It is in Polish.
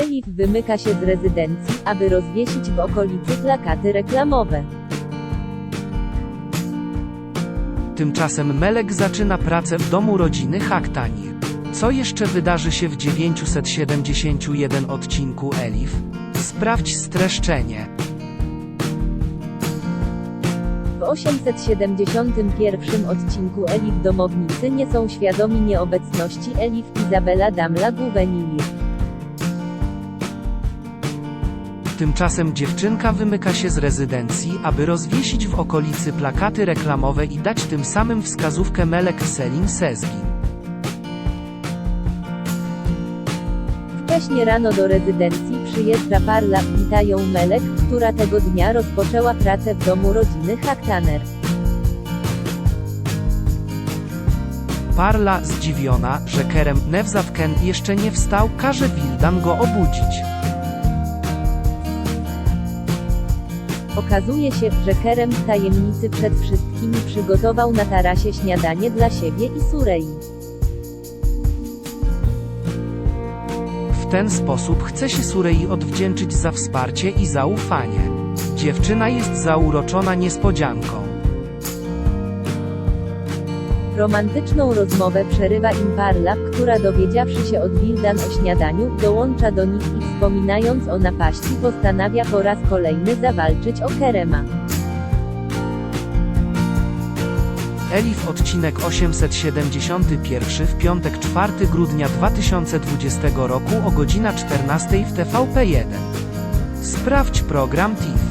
Elif wymyka się z rezydencji, aby rozwiesić w okolicy plakaty reklamowe. Tymczasem Melek zaczyna pracę w domu rodziny Haktanir. Co jeszcze wydarzy się w 971 odcinku Elif? Sprawdź streszczenie. W 871 odcinku Elif domownicy nie są świadomi nieobecności Elif Izabela Damla Gouvenir. Tymczasem dziewczynka wymyka się z rezydencji, aby rozwiesić w okolicy plakaty reklamowe i dać tym samym wskazówkę Melek Selin Sezgin. Wcześnie rano do rezydencji przyjeżdża Parla, witają Melek, która tego dnia rozpoczęła pracę w domu rodziny Haktaner. Parla, zdziwiona, że Kerem Nevzatken jeszcze nie wstał, każe Wildan go obudzić. Okazuje się, że Kerem w tajemnicy przed wszystkimi przygotował na tarasie śniadanie dla siebie i Surei. W ten sposób chce się Surei odwdzięczyć za wsparcie i zaufanie. Dziewczyna jest zauroczona niespodzianką. Romantyczną rozmowę przerywa im Parla, która dowiedziawszy się od Wildan o śniadaniu, dołącza do nich i wspominając o napaści postanawia po raz kolejny zawalczyć o Kerema. Elif odcinek 871 w piątek 4 grudnia 2020 roku o godzina 14 w TVP1. Sprawdź program TIFF.